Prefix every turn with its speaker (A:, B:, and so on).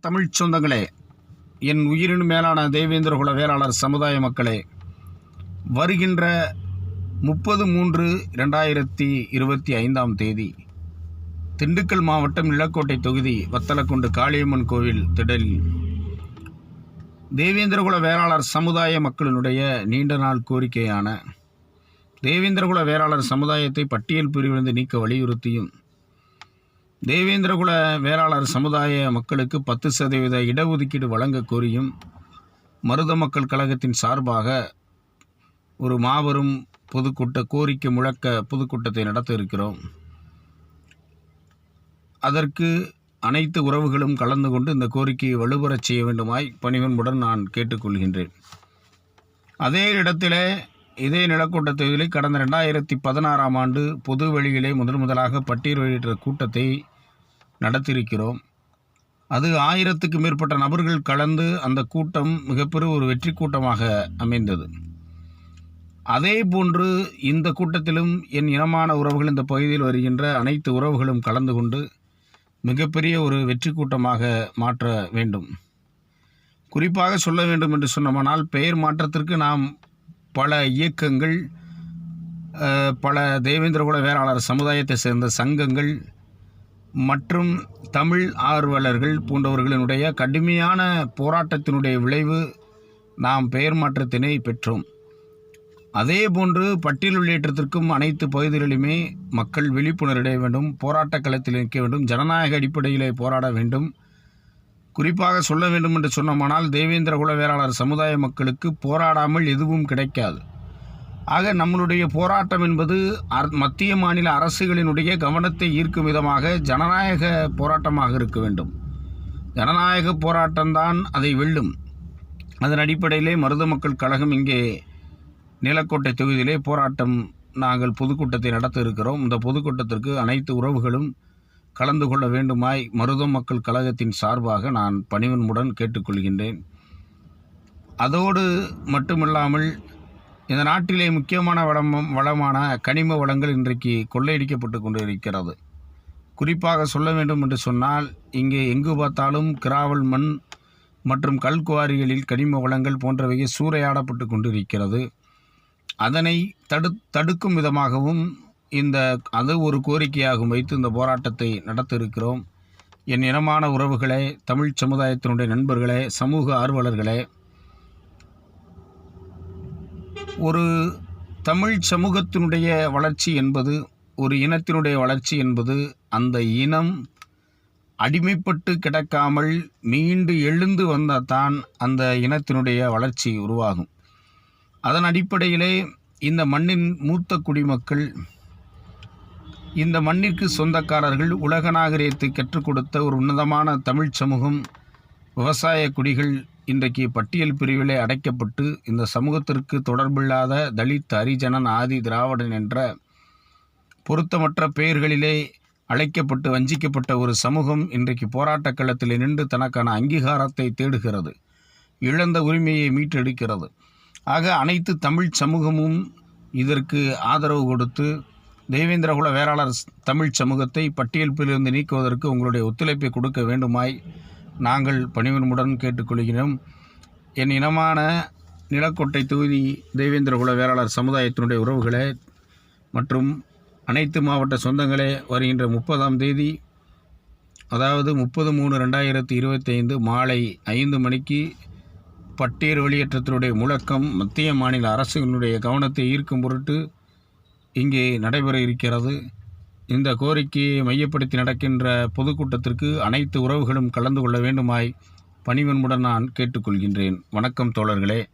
A: தமிழ்ச் சொந்தங்களே என் உயிரின் மேலான தேவேந்திரகுல வேளாளர் சமுதாய மக்களே வருகின்ற முப்பது மூன்று ரெண்டாயிரத்தி இருபத்தி ஐந்தாம் தேதி திண்டுக்கல் மாவட்டம் நிலக்கோட்டை தொகுதி வத்தலக்குண்டு காளியம்மன் கோவில் திடலில் தேவேந்திரகுல வேளாளர் சமுதாய மக்களினுடைய நீண்ட நாள் கோரிக்கையான தேவேந்திரகுல வேளாளர் சமுதாயத்தை பட்டியல் பிரிவிலிருந்து நீக்க வலியுறுத்தியும் தேவேந்திரகுல வேளாளர் சமுதாய மக்களுக்கு பத்து சதவீத இடஒதுக்கீடு வழங்க கோரியும் மருத மக்கள் கழகத்தின் சார்பாக ஒரு மாபெரும் பொதுக்கூட்ட கோரிக்கை முழக்க பொதுக்கூட்டத்தை நடத்த இருக்கிறோம். அதற்கு அனைத்து உறவுகளும் கலந்து கொண்டு இந்த கோரிக்கையை வலுபெறச் செய்ய வேண்டுமாய் பணிவன்புடன் நான் கேட்டுக்கொள்கின்றேன். அதே இடத்திலே இதே நிலக்கூட்ட தொகுதியில் கடந்த ரெண்டாயிரத்தி பதினாறாம் ஆண்டு பொது வெளியிலே முதன் முதலாக பட்டியல் வெளியிட்ட கூட்டத்தை நடத்தியிருக்கிறோம். அது ஆயிரத்துக்கு மேற்பட்ட நபர்கள் கலந்து அந்த கூட்டம் மிகப்பெரிய ஒரு வெற்றி கூட்டமாக அமைந்தது. அதே போன்று இந்த கூட்டத்திலும் என் இனமான உறவுகள் இந்த பகுதியில் வருகின்ற அனைத்து உறவுகளும் கலந்து கொண்டு மிகப்பெரிய ஒரு வெற்றி கூட்டமாக மாற்ற வேண்டும். குறிப்பாக சொல்ல வேண்டும் என்று சொன்னோமானால் பெயர் மாற்றத்திற்கு நாம் பல இயக்கங்கள் பல தேவேந்திரகுல வேளாளர் சமுதாயத்தை சேர்ந்த சங்கங்கள் மற்றும் தமிழ் ஆர்வலர்கள் போன்றவர்களினுடைய கடுமையான போராட்டத்தினுடைய விளைவு நாம் பெயர் மாற்றத்தினை பெற்றோம். அதே போன்று பட்டியல் வெளியேற்றத்திற்கும் அனைத்து பகுதிகளிலுமே மக்கள் விழிப்புணர்வு வேண்டும் போராட்ட களத்தில் நிற்க வேண்டும் ஜனநாயக அடிப்படையிலே போராட வேண்டும். குறிப்பாக சொல்ல வேண்டும் என்று சொன்னோமானால் தேவேந்திர குலவேளாளர் சமுதாய மக்களுக்கு போராடாமல் எதுவும் கிடைக்காது. ஆக நம்மளுடைய போராட்டம் என்பது மத்திய மாநில அரசுகளினுடைய கவனத்தை ஈர்க்கும் விதமாக ஜனநாயக போராட்டமாக இருக்க வேண்டும். ஜனநாயக போராட்டம்தான் அதை வெல்லும். அதன் அடிப்படையிலே மருத மக்கள் கழகம் இங்கே நீலக்கோட்டை தொகுதியிலே போராட்டம் நாங்கள் பொதுக்கூட்டத்தை நடத்த இருக்கிறோம். இந்த பொதுக்கூட்டத்திற்கு அனைத்து உறவுகளும் கலந்து கொள்ள வேண்டுமாய் மருதம் மக்கள் கழகத்தின் சார்பாக நான் பணிவன்முடன் கேட்டுக்கொள்கின்றேன். அதோடு மட்டுமில்லாமல் இந்த நாட்டிலே முக்கியமான வளம் வளமான கனிம வளங்கள் இன்றைக்கு கொள்ளையடிக்கப்பட்டு கொண்டு இருக்கிறது குறிப்பாக சொல்ல வேண்டும் என்று சொன்னால் இங்கே எங்கு பார்த்தாலும் கிராவல் மண் மற்றும் கல்குவாரிகளில் கனிம வளங்கள் போன்றவையை சூறையாடப்பட்டு கொண்டிருக்கிறது. அதனை தடு தடுக்கும் விதமாகவும் இந்த அது ஒரு கோரிக்கையாகவும் வைத்து இந்த போராட்டத்தை நடத்த இருக்கிறோம் என் இனமான உறவுகளே தமிழ் சமுதாயத்தினுடைய நண்பர்களே சமூக ஆர்வலர்களே ஒரு தமிழ் சமூகத்தினுடைய வளர்ச்சி என்பது ஒரு இனத்தினுடைய வளர்ச்சி என்பது அந்த இனம் அடிமைப்பட்டு கிடக்காமல் மீண்டு எழுந்து வந்தால்தான் அந்த இனத்தினுடைய வளர்ச்சி உருவாகும். அதன் அடிப்படையிலே இந்த மண்ணின் மூத்த குடிமக்கள் இந்த மண்ணிற்கு சொந்தக்காரர்கள் உலக நாகரிகத்தை கற்றுக் கொடுத்த ஒரு உன்னதமான தமிழ் சமூகம் விவசாய குடிகள் இன்றைக்கு பட்டியல் பிரிவிலே அடைக்கப்பட்டு இந்த சமூகத்திற்கு தொடர்பில்லாத தலித் ஹரிஜனன் ஆதி திராவிடன் என்ற பொருத்தமற்ற பெயர்களிலே அழைக்கப்பட்டு வஞ்சிக்கப்பட்ட ஒரு சமூகம் இன்றைக்கு போராட்டக் களத்தில் நின்று தனக்கான அங்கீகாரத்தை தேடுகிறது இழந்த உரிமையை மீட்டெடுக்கிறது. ஆக அனைத்து தமிழ் சமூகமும் இதற்கு ஆதரவு கொடுத்து தேவேந்திரகுல வேளாளர் தமிழ் சமூகத்தை பட்டியலிலிருந்து நீக்குவதற்கு உங்களுடைய ஒத்துழைப்பை கொடுக்க வேண்டுமாய் நாங்கள் பணிவன்புடன் கேட்டுக்கொள்கிறோம். என் இனமான நிலக்கோட்டை தொகுதி தேவேந்திரகுல வேளாளர் சமுதாயத்தினுடைய உறவுகளே மற்றும் அனைத்து மாவட்ட சொந்தங்களே வருகின்ற முப்பதாம் தேதி அதாவது முப்பது மூணு ரெண்டாயிரத்தி இருபத்தைந்து மாலை ஐந்து மணிக்கு பட்டியல் வெளியேற்றத்தினுடைய முழக்கம் மத்திய மாநில அரசுகளுடைய கவனத்தை ஈர்க்கும் பொருட்டு இங்கே நடைபெற இருக்கிறது. இந்த கோரிக்கையை மையப்படுத்தி நடக்கின்ற பொதுக்கூட்டத்திற்கு அனைத்து உறவுகளும் கலந்து கொள்ள வேண்டுமாய் பணிவன்புடன் நான் கேட்டுக்கொள்கின்றேன். வணக்கம் தோழர்களே.